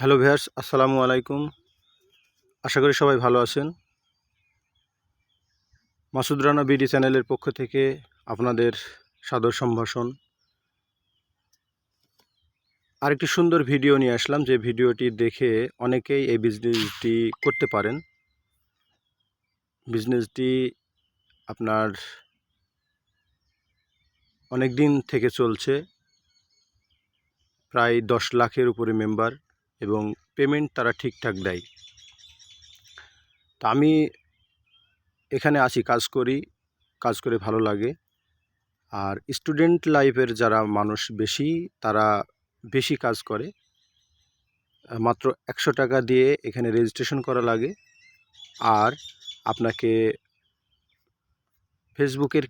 Hello viewers আসসালামু আলাইকুম। আশা করি সবাই ভালো আছেন। মাসুদ রানা বিডি চ্যানেলের পক্ষ থেকে আপনাদের সাদর সম্ভাষণ। আরেকটি সুন্দর ভিডিও নিয়ে আসলাম, যে ভিডিওটি দেখে অনেকেই এই বিজনেসটি করতে পারেন। বিজনেসটি আপনার অনেক দিন থেকে চলছে, প্রায় দশ লাখের উপরে মেম্বার এবং পেমেন্ট তারা ঠিকঠাক দেয়। তা আমি এখানে আসি, কাজ করি, কাজ করে ভালো লাগে। আর স্টুডেন্ট লাইফের যারা মানুষ বেশি, তারা বেশি কাজ করে। মাত্র একশো টাকা দিয়ে এখানে রেজিস্ট্রেশন করা লাগে। আর আপনাকে ফেসবুকের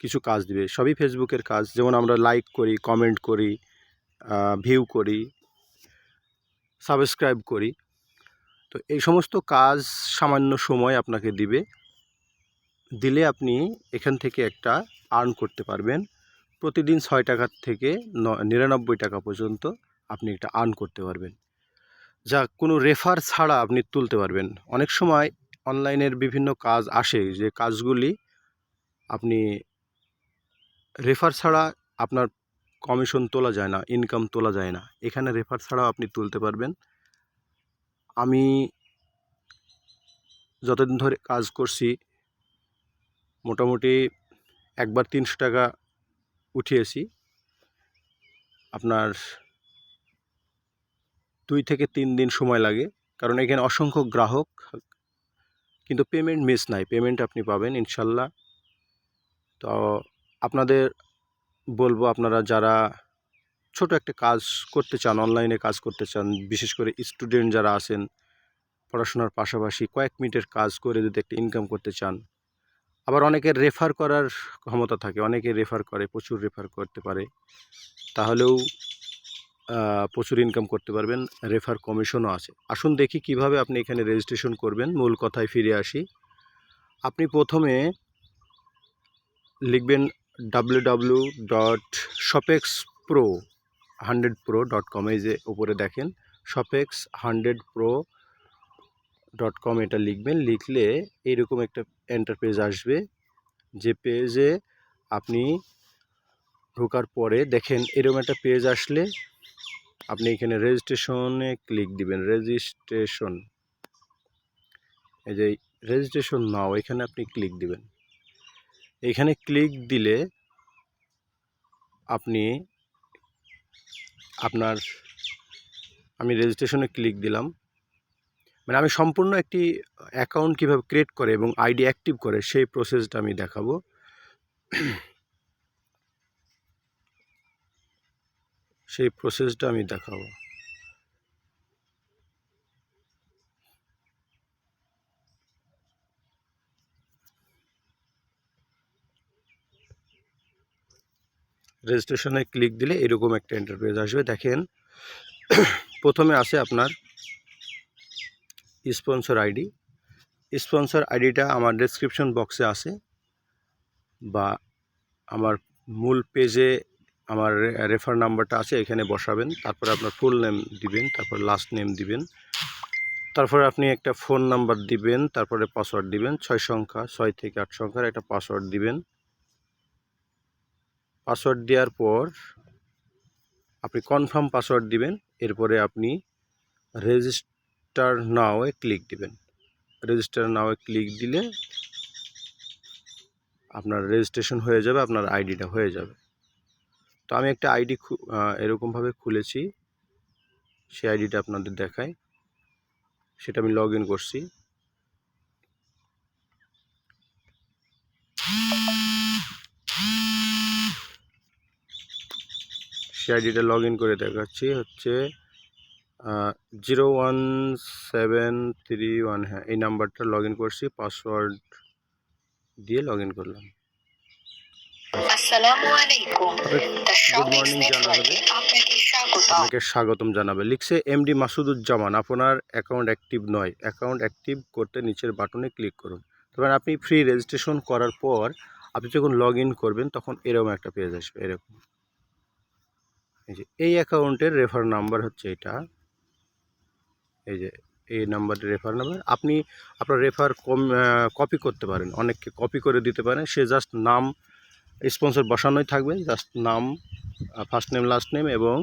কিছু কাজ দিবে। সবই ফেসবুকের কাজ। যেমন আমরা লাইক করি কমেন্ট করি ভিউ করি। সাবস্ক্রাইব করি। তো এই সমস্ত কাজ সামান্য সময় আপনাকে দিবে। দিলে আপনি এখান থেকে একটা আর্ন করতে পারবেন। প্রতিদিন ছয় টাকা থেকে নিরানব্বই টাকা পর্যন্ত আপনি একটা আর্ন করতে পারবেন। যা কোনো রেফার ছাড়া আপনি তুলতে পারবেন। অনেক সময় অনলাইনের বিভিন্ন কাজ আসে যে কাজগুলি আপনি রেফার ছাড়া আপনার কমিশন তোলা যায় না, ইনকাম তোলা যায় না। এখানে রেফার ছাড়াও আপনি তুলতে পারবেন। আমি যতদিন ধরে কাজ করছি, মোটামুটি একবার তিনশো টাকা উঠিয়েছি। আপনার দুই থেকে তিন দিন সময় লাগে। কারণ এখানে অসংখ্য গ্রাহক, কিন্তু পেমেন্ট মিস নাই। পেমেন্ট আপনি পাবেন ইনশাল্লাহ। তো আপনাদের বলব আপনারা যারা ছোট একটা কাজ করতে চান অনলাইনে কাজ করতে চান, বিশেষ করে স্টুডেন্ট যারা আছেন, পড়াশোনার পাশাপাশি কয়েক মিনিটের কাজ করে যদি একটা ইনকাম করতে চান, আবার অনেকের রেফার করার ক্ষমতা থাকে, অনেকে রেফার করে, প্রচুর রেফার করতে পারে, তাহলেও প্রচুর ইনকাম করতে পারবেন রেফার কমিশনও আছে। আসুন দেখি কীভাবে আপনি এখানে রেজিস্ট্রেশন করবেন, মূল কথায় ফিরে আসি। আপনি প্রথমে লিখবেন W dot Shopex pro hundred pro dot com যে উপরে দেখেন Shopex hundred pro dot com এটা লিখবেন, লিখলে এইরকম একটা এন্টার পেজ আসবে, যে পেজে আপনি ঢোকার পরে দেখেন এরকম একটা পেজ আসলে আপনি এখানে রেজিস্ট্রেশনে ক্লিক দিবেন রেজিস্ট্রেশন এই যে রেজিস্ট্রেশন নাও এখানে আপনি ক্লিক দিবেন। এখানে ক্লিক দিলে আপনি আপনার, আমি রেজিস্ট্রেশনে ক্লিক দিলাম। মানে আমি সম্পূর্ণ একটি অ্যাকাউন্ট কীভাবে ক্রিয়েট করে এবং আইডি অ্যাক্টিভ করে সেই প্রসেসটা আমি দেখাবো। সেই প্রসেসটা আমি দেখাবো। রেজিস্ট্রেশনে ক্লিক দিলে এরকম একটা ইন্টারফেস আসবে। দেখেন, প্রথমে আসে আপনার স্পন্সর আইডি স্পন্সর আইডিটা আমার ডেসক্রিপশন বক্সে আছে বা আমার মূল পেজে আমার রেফার নাম্বারটা আছে, এখানে বসাবেন। তারপরে আপনার ফুল নেম দিবেন, তারপর লাস্ট নেম দিবেন। তারপরে আপনি একটা ফোন নাম্বার দিবেন, তারপরে পাসওয়ার্ড দিবেন, ছয় সংখ্যা, ছয় থেকে আট সংখ্যার একটা পাসওয়ার্ড দিবেন। পাসওয়ার্ড দেওয়ার পর আপনি কনফার্ম পাসওয়ার্ড দিবেন, এরপরে আপনি রেজিস্টার নাওয়ে ক্লিক দিবেন। রেজিস্টার নাওয়ে ক্লিক দিলে আপনার রেজিস্ট্রেশন হয়ে যাবে, আপনার আইডিটা হয়ে যাবে। তো আমি একটা আইডি এরকমভাবে খুলেছি, সেই আইডিটা আপনাদের দেখাই। সেটা আমি লগ ইন করছি। সেই আইডিটা লগ ইন করে দেখাচ্ছি হচ্ছে zero one seven three one হ্যাঁ এই নাম্বারটা লগ ইন করছি পাসওয়ার্ড দিয়ে লগ ইন করলাম। আপনাকে স্বাগতম। জানাবে। লিখছে এমডি মাসুদুজ্জামান আপনার অ্যাকাউন্ট অ্যাক্টিভ নয়। অ্যাকাউন্ট অ্যাক্টিভ করতে নিচের বাটনে ক্লিক করুন। তবে আপনি ফ্রি রেজিস্ট্রেশন করার পর আপনি যখন লগ ইন করবেন তখন এরকম একটা পেজ আসবে এরকম। এই যে এই অ্যাকাউন্টের রেফার নাম্বার হচ্ছে এটা। এই যে এই নাম্বারটি রেফার নাম্বার আপনি আপনার রেফার কম কপি করতে পারেন। অনেককে কপি করে দিতে পারেন। সে জাস্ট নাম স্পন্সর বসানোই থাকবে। জাস্ট নাম ফার্স্ট নেম লাস্ট নেম এবং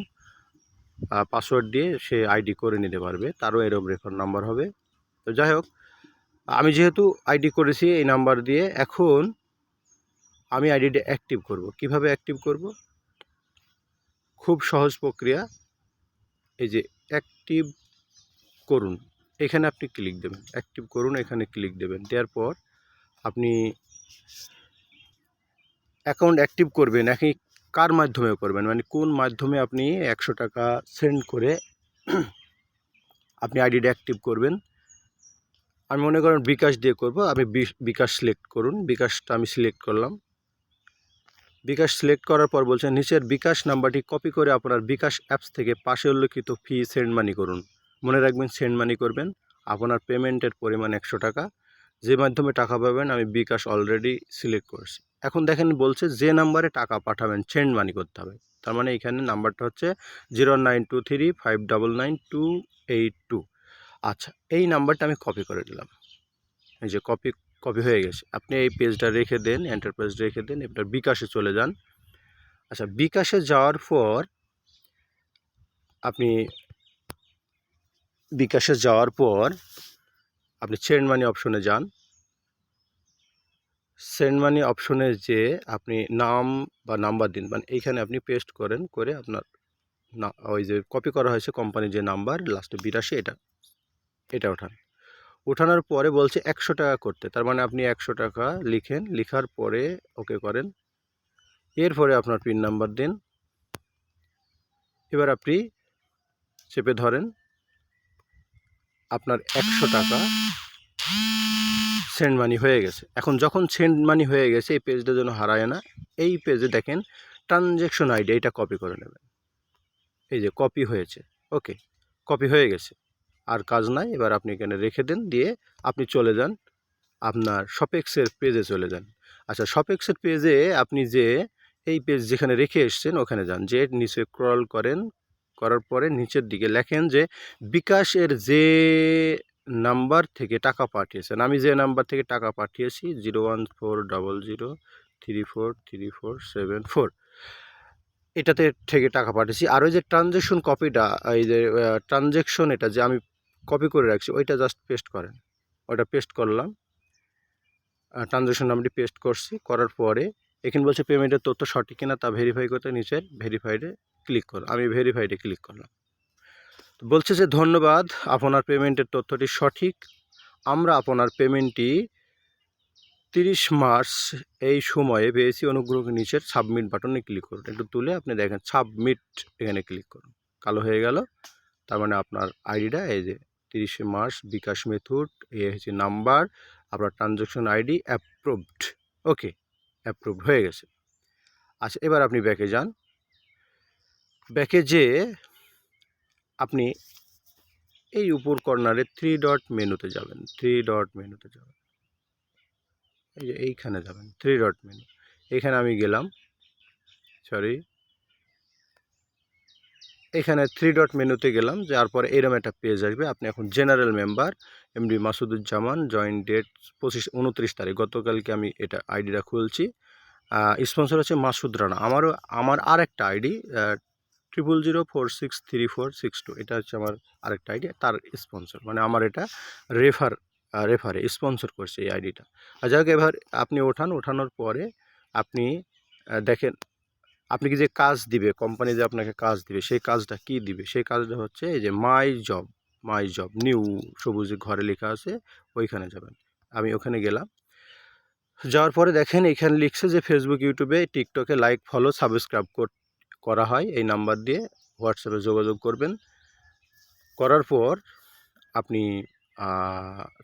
পাসওয়ার্ড দিয়ে সে আইডি করে নিতে পারবে। তারও এরকম রেফার নাম্বার হবে। তো যাই হোক, আমি যেহেতু আইডি করেছি এই নাম্বার দিয়ে, এখন আমি আইডিটা অ্যাক্টিভ করব। কীভাবে অ্যাক্টিভ করব? খুব সহজ প্রক্রিয়া। এই যে অ্যাক্টিভ করুন। এখানে আপনি ক্লিক দেবেন। অ্যাক্টিভ করুন, এখানে ক্লিক দেবেন। দেওয়ার পর আপনি অ্যাকাউন্ট অ্যাক্টিভ করবেন একই কার মাধ্যমে করবেন? মানে কোন মাধ্যমে আপনি একশো টাকা সেন্ড করে আপনি আইডিটা অ্যাক্টিভ করবেন? আমি মনে করেন বিকাশ দিয়ে করব। বি- বিকাশ সিলেক্ট করুন। বিকাশটা আমি সিলেক্ট করলাম। বিকাশ সিলেক্ট করার পর বলছেন নিচের বিকাশ নাম্বারটি কপি করে আপনার বিকাশ অ্যাপস থেকে পাশে উল্লেখিত ফি সেন্ড মানি করুন। মনে রাখবেন সেন্ড মানি করবেন। আপনার পেমেন্টের পরিমাণ একশো টাকা। যে মাধ্যমে টাকা পাবেন, আমি বিকাশ অলরেডি সিলেক্ট করেছি। এখন দেখেন বলছে, যে নাম্বারে টাকা পাঠাবেন সেন্ড মানি করতে হবে। তার মানে এখানে নাম্বারটা হচ্ছে zero nine two three five double nine two eight two আচ্ছা এই নাম্বারটা আমি কপি করে দিলাম। এই যে কপি কপি হয়ে গেছে। আপনি এই পেজটা রেখে দেন এন্টারপ্রাইজ রেখে দেন, এবার বিকাশে চলে যান। আচ্ছা বিকাশে যাওয়ার পর আপনি বিকাশে যাওয়ার পর আপনি সেন্ড মানি অপশনে যান। সেন্ড মানি অপশনে যে আপনি নাম বা নাম্বার দিন মানে এইখানে আপনি পেস্ট করেন, করে আপনার না, ওই যে কপি করা হয়েছে কোম্পানির যে নাম্বার লাস্টে বিরাশি, এটা এটা ওঠান। ওঠানোর পরে বলছে একশো টাকা করতে। তার মানে আপনি একশো টাকা লিখেন, লিখার পরে ওকে করেন। এরপরে আপনার পিন নাম্বার দিন। এবার আপনি চেপে ধরেন, আপনার একশো টাকা সেন্ড মানি হয়ে গেছে। এখন যখন সেন্ড মানি হয়ে গেছে, এই পেজটা যেন হারায় না, এই পেজে দেখেন ট্রানজ্যাকশন আইডি, এটা কপি করে নেবেন। এই যে কপি হয়েছে ওকে কপি হয়ে গেছে। আর কাজ নাই, এবার আপনি এখানে রেখে দেন, দিয়ে আপনি চলে যান আপনার শপেক্সের পেজে চলে যান। আচ্ছা শপেক্সের পেজে আপনি যে এই পেজ যেখানে রেখে এসছেন, ওখানে যান। যে নিচে ক্রল করেন, করার পরে নিচের দিকে লেখেন যে, বিকাশের যে নাম্বার থেকে টাকা পাঠিয়েছেন। আমি যে নাম্বার থেকে টাকা পাঠিয়েছি zero one four double zero three four three four seven four এটাতে থেকে টাকা পাঠিয়েছি। আর ওই যে ট্রানজ্যাকশন কপিটা এই যে ট্রানজ্যাকশন এটা যে আমি কপি করে রাখছি, ওইটা জাস্ট পেস্ট করেন। ওইটা পেস্ট করলাম। ট্রানজ্যাকশন নামটি পেস্ট করছি, করার পরে এখানে বলছে পেমেন্টের তথ্য সঠিক কিনা তা ভেরিফাই করতে নিচের ভেরিফাইডে ক্লিক করো আমি ভেরিফাইডে ক্লিক করলাম। বলছে যে ধন্যবাদ, আপনার পেমেন্টের তথ্যটি সঠিক। আমরা আপনার পেমেন্টটি তিরিশ মার্চ এই সময়ে পেয়েছি অনুগ্রহ নিচের সাবমিট বাটনে ক্লিক করুন। একটু তুলে আপনি দেখেন সাবমিট এখানে ক্লিক করুন। কালো হয়ে গেল, তার মানে আপনার আইডিটা এই যে তিরিশে মার্চ, বিকাশ মেথড এ হচ্ছে নাম্বার, আপনার transaction ID approved okay approved হয়ে গেছে। আচ্ছা এবার আপনি ব্যাকে যান। ব্যাকে যেয়ে আপনি এই উপর কর্নারে থ্রি ডট মেনুতে যাবেন থ্রি ডট মেনুতে যাবেন। এই যে এইখানে যাবেন থ্রি ডট মেনু এখানে আমি গেলাম সরি এখানে থ্রি ডট মেনুতে গেলাম যার পরে এরম একটা পেজ আসবে। আপনি এখন general member MD Masuduzzaman joint date পঁচিশ উনত্রিশ তারিখ। গতকালকে আমি এটা আইডিটা খুলছি। স্পন্সর হচ্ছে মাসুদ রানা। আমারও, আমার আর একটা ID triple zero four six three four six two এটা হচ্ছে আমার আরেকটা আইডি তার স্পন্সর মানে আমার এটা রেফার রেফারে স্পন্সর করছে এই আইডিটা আর যাই হোক, এবার আপনি ওঠান। ওঠানোর পরে আপনি দেখেন আপনি কি যে কাজ দিবে কোম্পানি যে আপনাকে কাজ দিবে, সেই কাজটা কি দিবে? সেই কাজটা হচ্ছে এই যে my job my job new সবুজ ঘরে লেখা আছে, ওইখানে যাবেন। আমি ওখানে গেলাম। যাওয়ার পরে দেখেন এখানে লিখছে যে ফেসবুক ইউটিউবে টিকটকে লাইক ফলো সাবস্ক্রাইব করা হয় এই নাম্বার দিয়ে। হোয়াটসঅ্যাপে যোগাযোগ করবেন। করার পর আপনি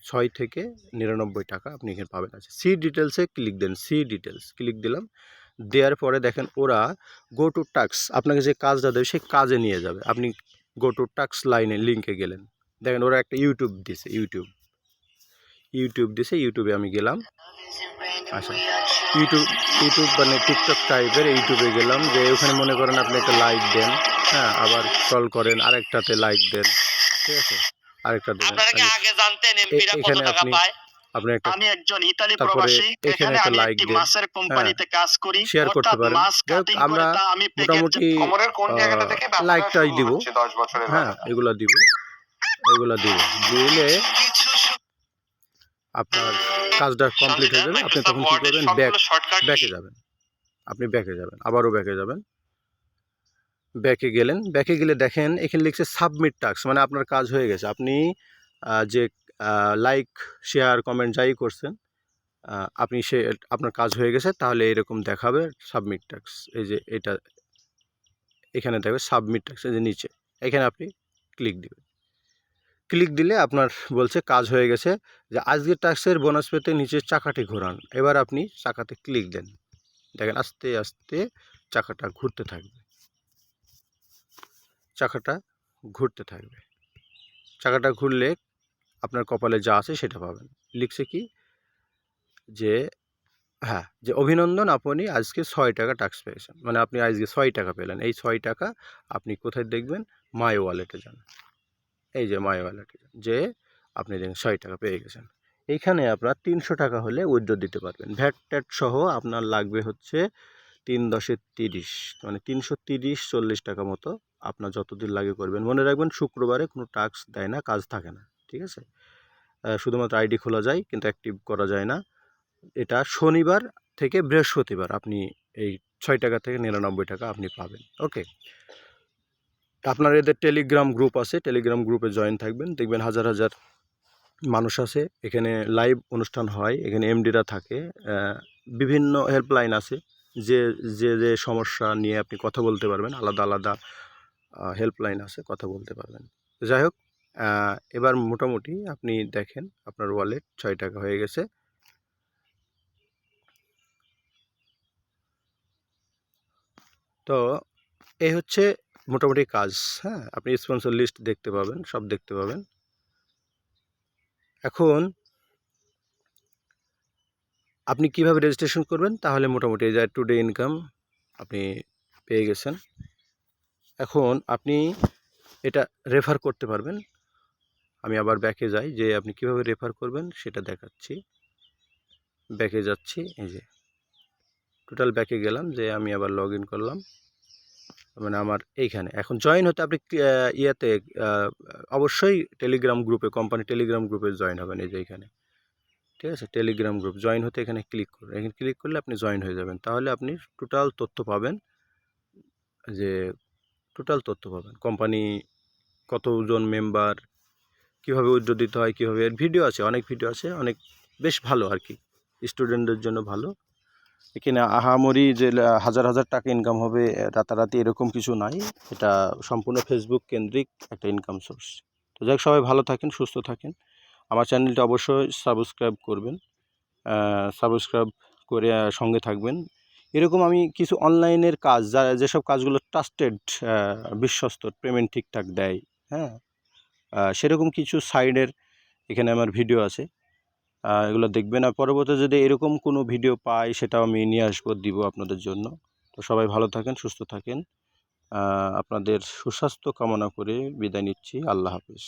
ছয় থেকে নিরানব্বই টাকা আপনি এখানে পাবেন। আছে সি ডিটেলসে ক্লিক দেন সি ডিটেলস ক্লিক দিলাম। দেওয়ার পরে দেখেন ওরা গো টু টাক্স আপনাকে যে কাজটা দেবে সেই কাজে নিয়ে যাবে। আপনি গো টু টাক্স লাইনে লিঙ্কে গেলেন। দেখেন ওরা একটা ইউটিউব দিছে ইউটিউব ইউটিউব দিছে ইউটিউবে আমি গেলাম। আচ্ছা ইউটিউব ইউটিউব মানে টিকটক টাইপের ইউটিউবে গেলাম যে ওখানে মনে করেন আপনি একটা লাইক দেন হ্যাঁ আবার কল করেন আরেকটাতে লাইক দেন ঠিক আছে? আরেকটা কত এখানে আপনি- আমি একজন ইতালি প্রবাসী এখানে আমি একটি মাছের কোম্পানিতে কাজ করি। share করতে পারেন। আমরা আমি মোটামুটি লাইকটাই দিব। হ্যাঁ এগুলা দিব। এগুলা দিব। দিলে আপনার কাজটা কমপ্লিট হয়ে যাবে। আপনি তখন কি করবেন? ব্যাক ব্যাকে যাবেন। আপনি ব্যাকে যাবেন। আবারও ব্যাকে যাবেন। ব্যাকে গেলেন। ব্যাকে গেলে দেখেন এখানে লিখছে সাবমিট টাস্ক মানে আপনার কাজ হয়ে গেছে। আপনি যে লাইক শেয়ার কমেন্ট যাই করছেন আপনি সে, আপনার কাজ হয়ে গেছে, তাহলে এরকম দেখাবে সাবমিট ট্যাক্স এই যে এটা, এখানে দেখবে সাবমিট টাস্ক এই যে নিচে, এখানে আপনি ক্লিক দিবেন। ক্লিক দিলে আপনার বলছে কাজ হয়ে গেছে, যে আজকের টাস্কের বোনাস পেতে নিচে চাকাটি ঘোরান, এবার আপনি চাকাতে ক্লিক দেন, দেখেন আস্তে আস্তে চাকাটা ঘুরতে থাকবে। চাকাটা ঘুরতে থাকবে। চাকাটা ঘুরলে আপনার কপালে যা আছে সেটা পাবেন। লিখছে কি? যে হ্যাঁ যে, অভিনন্দন, আপনি আজকে ছয় টাকা টাক্স পেয়েছেন। মানে আপনি আজকে ছয় টাকা পেলেন। এই ছয় টাকা আপনি কোথায় দেখবেন? মাই ওয়ালেটে যান। এই যে মাই ওয়ালেটে যান। যে, আপনি দেখেন ছয় টাকা পেয়ে গেছেন। এইখানে আপনার তিনশো টাকা হলে উইথড্র দিতে পারবেন। ভ্যাট ট্যাট সহ আপনার লাগবে হচ্ছে তিন দশে তিরিশ। মানে তিনশো তিরিশ চল্লিশ টাকা মতো আপনার যতদিন লাগে করবেন। মনে রাখবেন, শুক্রবারে কোনো টাস্ক দেয় না, কাজ থাকে না। ঠিক আছে? শুধুমাত্র আইডি খোলা যায়, কিন্তু অ্যাক্টিভ করা যায় না। এটা শনিবার থেকে বৃহস্পতিবার আপনি এই ছয় টাকা থেকে নিরানব্বই টাকা আপনি পাবেন। ওকে? আপনার এদের টেলিগ্রাম গ্রুপ আছে। টেলিগ্রাম গ্রুপে জয়েন থাকবেন। দেখবেন হাজার হাজার মানুষ আছে। এখানে লাইভ অনুষ্ঠান হয়। এখানে এমডিরা থাকে। বিভিন্ন হেল্পলাইন আছে। যে যে যে সমস্যা নিয়ে আপনি কথা বলতে পারবেন, আলাদা আলাদা হেল্পলাইন আছে, কথা বলতে পারবেন। যাই হোক এবার মোটামুটি আপনি দেখেন আপনার ওয়ালেট ছয় টাকা হয়ে গেছে। তো এই হচ্ছে মোটামুটি কাজ হ্যাঁ? আপনি স্পন্সর লিস্ট দেখতে পাবেন, সব দেখতে পাবেন। এখন আপনি কীভাবে রেজিস্ট্রেশন করবেন? তাহলে মোটামুটি যে টুডে ইনকাম আপনি পেয়ে গেছেন। এখন আপনি এটা রেফার করতে পারবেন। আমি আবার ব্যাকে যাই, যে আপনি কীভাবে রেফার করবেন সেটা দেখাচ্ছি। ব্যাকে যাচ্ছি, এই যে। টোটাল ব্যাকে গেলাম, যে আমি আবার লগ করলাম। মানে আমার এইখানে। এখন জয়েন হতে আপনি ইয়েতে অবশ্যই টেলিগ্রাম গ্রুপে কোম্পানি টেলিগ্রাম গ্রুপে জয়েন হবেন, এই যে এখানে। ঠিক আছে? টেলিগ্রাম গ্রুপ জয়েন হতে এখানে ক্লিক করুন এখানে ক্লিক করলে আপনি জয়েন হয়ে যাবেন। তাহলে আপনি টোটাল তথ্য পাবেন, যে টোটাল তথ্য পাবেন। কোম্পানি কতজন মেম্বার কীভাবে উইথড্র দিতে হয়, কীভাবে এর ভিডিও আছে, অনেক ভিডিও আছে, অনেক বেশ ভালো আর কি। স্টুডেন্টদের জন্য ভালো। এখানে আহামরি যে হাজার হাজার টাকা ইনকাম হবে রাতারাতি এরকম কিছু নাই। এটা সম্পূর্ণ ফেসবুক কেন্দ্রিক একটা ইনকাম সোর্স তো যাই সবাই ভালো থাকেন, সুস্থ থাকেন। আমার চ্যানেলটা অবশ্যই সাবস্ক্রাইব করবেন। সাবস্ক্রাইব করে সঙ্গে থাকবেন। এরকম আমি কিছু অনলাইনের কাজ, যা, যেসব কাজগুলো ট্রাস্টেড বিশ্বস্ত পেমেন্ট ঠিকঠাক দেয় হ্যাঁ সেরকম কিছু সাইডের এখানে আমার ভিডিও আছে। এগুলো দেখবে না পরবর্তী যদি এরকম কোনো ভিডিও পাই, সেটাও আমি নিয়ে আসব, দিব আপনাদের জন্য। তো সবাই ভালো থাকেন, সুস্থ থাকেন। আপনাদের সুস্বাস্থ্য কামনা করে বিদায় নিচ্ছি। আল্লাহ হাফিজ।